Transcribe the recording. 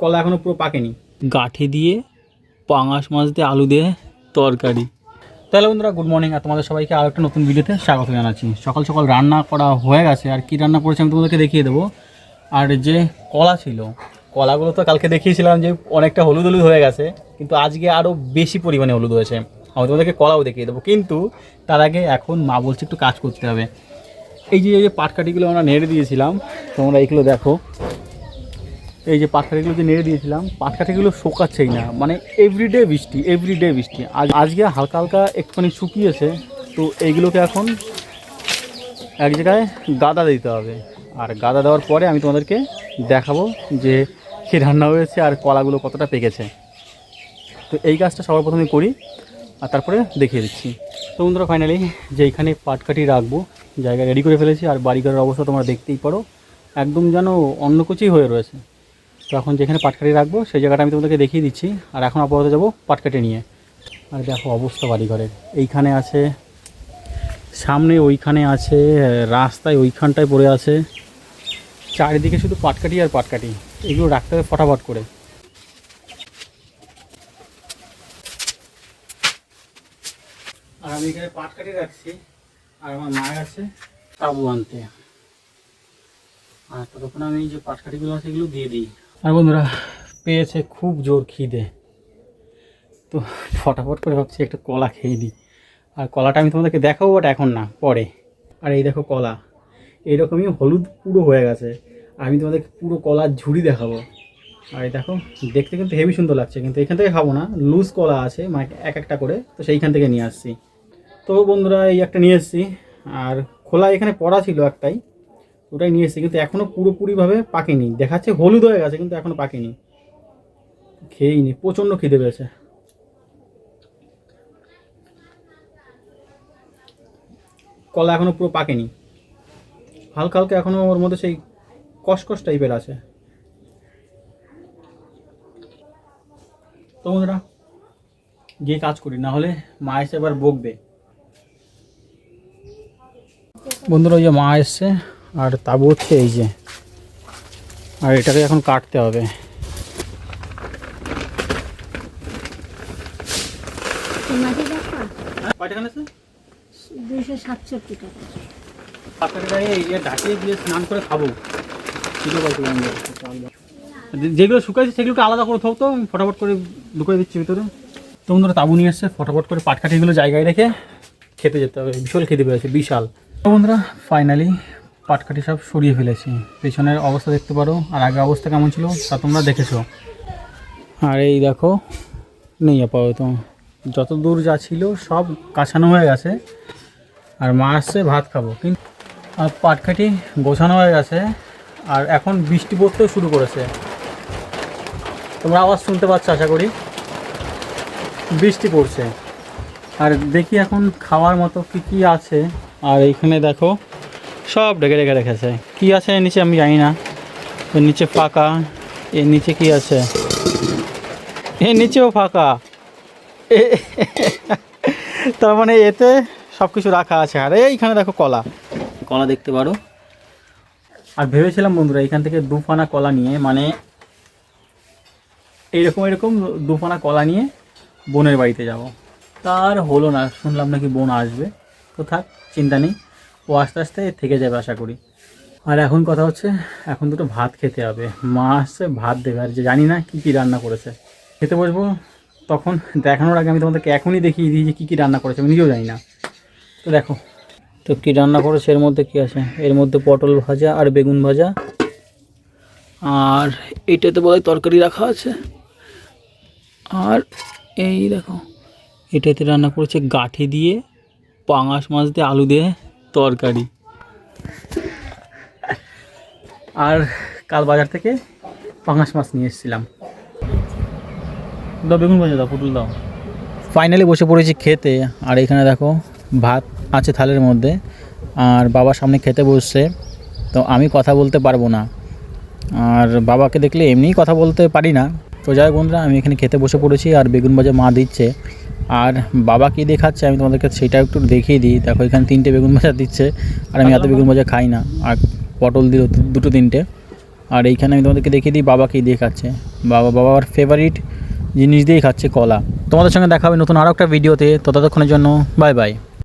কলা এখনও পুরো পাকেনি। গাঠি দিয়ে পাঙাশ মাছ দিয়ে আলু দিয়ে তরকারি। তাহলে বন্ধুরা গুড মর্নিং আর তোমাদের সবাইকে আরও একটা নতুন ভিডিওতে স্বাগত জানাচ্ছি। সকাল সকাল রান্না করা হয়ে গেছে আর কি রান্না করেছি আমি তোমাদেরকে দেখিয়ে দেবো। আর যে কলা ছিল কলাগুলো তো কালকে দেখিয়েছিলাম যে অনেকটা হলুদ হলুদ হয়ে গেছে কিন্তু আজকে আরও বেশি পরিমাণে হলুদ হয়েছে। আমি তোমাদেরকে কলাও দেখিয়ে দেবো কিন্তু তার আগে এখন মা বলছে একটু কাজ করতে হবে। এই যে এই যে পাটকাঠিগুলো আমরা নেড়ে দিয়েছিলাম তোমরা এইগুলো দেখো। এই যে পাটকাঠিগুলো যে নেড়ে দিয়েছিলাম পাটকাঠিগুলো শোকাচ্ছেই না। মানে এভরিডে বৃষ্টি এভরিডে বৃষ্টি। আজ আজকে হালকা হালকা একটুখানি শুকিয়েছে, তো এইগুলোকে এখন এক জায়গায় গাদা দিতে হবে। আর গাদা দেওয়ার পরে আমি তোমাদেরকে দেখাবো যে কী রান্না হয়েছে আর কলাগুলো কতটা পেকেছে। তো এই কাজটা সবার প্রথমে করি, আর তারপরে দেখিয়ে দিচ্ছি। তো বন্ধুরা ফাইনালি যে এখানে পাটকাঠি রাখব, জায়গা রেডি করে ফেলেছি। আর বাড়িঘরের অবস্থা তোমরা দেখতেই পারো, একদম যেন অন্যকুচি হয়ে রয়েছে। তো এখন যেখানে পাটকাঠি রাখব, সেই জায়গাটা আমি তোমাদেরকে দেখিয়ে দিচ্ছি। আর এখন আপাতত যাব পাটকাঠি নিয়ে। আর দেখো অবস্থা বাড়িঘরের। এইখানে আছে, সামনে ওইখানে আছে, রাস্তায় ওইখানটায় পড়ে আছে। চারিদিকে শুধু পাটকাঠি আর পাটকাঠি এগুলো রাখতে হবে ফটাফট করে। আর আমি এখানে পাটকাঠি রাখছি। আর আমার মায়ের আছে তাবু আনতে। আর ততক্ষণ আমি যে পাটকাঠিগুলো আছে, এগুলো দিয়ে দিই। আর বন্ধুরা, পেয়েছে খুব জোর খিদে। তো ফটাফট করে ভাবছি একটা কলা খেয়ে নিই। আর কলাটা আমি তোমাদেরকে দেখাবো বাট এখন না, পরে। আর এই দেখো কলা। এইরকমই হলুদ পুরো হয়ে গেছে। আমি তোমাদেরকে পুরো কলার ঝুড়ি দেখাবো। আর এই দেখো, দেখতে কিন্তু হেভি সুন্দর লাগছে, কিন্তু এখান থেকে খাব না। লুজ কলা আছে মানে এক একটা করে, তো সেইখান থেকে নিয়ে আসছি। তো বন্ধুরা, এই একটা নিয়ে এসেছি। আর খোলা এখানে পড়া ছিল একটাই। ওটাই নিয়ে এসেছি, কিন্তু এখনও পুরোপুরিভাবে পাকেনি। দেখাচ্ছে হলুদ হয়ে গেছে, কিন্তু এখনও পাকেনি। খেয়েই নি, প্রচণ্ড খিদে পেয়েছে। কলা এখনও পুরো পাকেনি। হালকা হালকা এখনও ওর মধ্যে সেই কসকস টাইপের আছে। তো বন্ধুরা, গিয়ে কাজ করি, না হলে মা এসে এবার বকবে। বন্ধুরা, ওই যে মা এসছে। আর তাবু হচ্ছে এই যে। আর এটাকে এখন কাটতে হবে। দুইশো সাতষট্টি টাকা। ঢাকিয়ে দিয়ে স্নান করে খাব। যেগুলো শুকাইছে সেগুলোকে আলাদা করে থাকতো আমি ফটাফট করে ঢুকে দিচ্ছি ভিতরে। তো বন্ধুরা তাবু নিয়ে এসছে ফটাফট করে পাটকাঠিগুলো জায়গায় রেখে খেতে যেতে হবে। বিশাল খেতে পেয়েছে বিশাল। তো বন্ধুরা ফাইনালি পাটকাঠি সব সরিয়ে ফেলেছি। পেছনের অবস্থা দেখতে পারো, আর আগে অবস্থা কেমন ছিল তা তোমরা দেখেছ। আর এই দেখো, নেই আপাতত। যত দূর যা ছিল সব কাছানো হয়ে গেছে, আর মা আসছে ভাত খাব। কিন্তু আর পাটকাঠি গোছানো হয়ে গেছে, আর এখন বৃষ্টি পড়তেও শুরু করেছে। তোমরা আওয়াজ শুনতে পাচ্ছ, আশা করি। বৃষ্টি পড়ছে। আর দেখি এখন খাওয়ার মতো কি কি আছে। আর এইখানে দেখো সব ঢেকে ঢেকে রেখেছে। কি আছে নিচে আমি জানি না। এর নিচে ফাঁকা। এর নিচে কি আছে? এর নিচেও ফাঁকা। তার মানে এতে সব কিছু রাখা আছে। আর এইখানে দেখো কলা। কলা দেখতে পারো। আর ভেবেছিলাম বন্ধুরা, এখান থেকে দুফানা কলা নিয়ে মানে এইরকম এরকম দুফানা কলা নিয়ে বোনের বাড়িতে যাব। তার হলো না, শুনলাম নাকি বোন আসবে। তো থাক, চিন্তা নেই। ও আস্তে আস্তে থেকে যাবে আশা করি। আর এখন কথা হচ্ছে, এখন দুটো ভাত খেতে হবে। মা আসছে, ভাত দেবে। আর যে জানি না কী কী রান্না করেছে। খেতে বসবো, তখন দেখানোর আগে আমি তোমাদেরকে এখনই দেখিয়ে দিই যে কী কী রান্না করেছে। আমি নিজেও জানি না। তো দেখো, তো কী রান্না করেছে, এর মধ্যে কী আছে? এর মধ্যে পটল ভাজা আর বেগুন ভাজা। আর এটাতে বোধহয় তরকারি রাখা আছে। আর এই দেখো, এটাতে রান্না করেছে গাঠি দিয়ে, পাঙাশ মাছ দিয়ে, আলু দিয়ে। তরকারি। আর কাল বাজার থেকে পাঙাশ মাছ নিয়ে এসেছিলাম। দাও বেগুন ভাজা দাও পুতুল দাও। ফাইনালি বসে পড়েছি খেতে, আর এখানে দেখো ভাত আছে থালের মধ্যে, আর বাবার সামনে খেতে বসছে, তো আমি কথা বলতে পারব না। আর বাবাকে দেখলে এমনিই কথা বলতে পারি না। তো যাই বন্ধুরা, আমি এখানে খেতে বসে পড়েছি, আর বেগুন ভাজা মা দিচ্ছে। আর বাবা কী দেখাচ্ছে আমি তোমাদেরকে সেটাও একটু দেখিয়ে দিই। দেখো এখানে তিনটে বেগুন ভাজা দিচ্ছে আর আমি এত বেগুন ভাজা খাই না আর পটল দিল দুটো তিনটে। আর এইখানে আমি তোমাদেরকে দেখিয়ে দিই বাবা কী দেখাচ্ছে। বাবা বাবার ফেভারিট জিনিস দিয়েই খাচ্ছে কলা। তোমাদের সঙ্গে দেখা হবে নতুন আরও একটা ভিডিওতে ততক্ষণের জন্য বাই বাই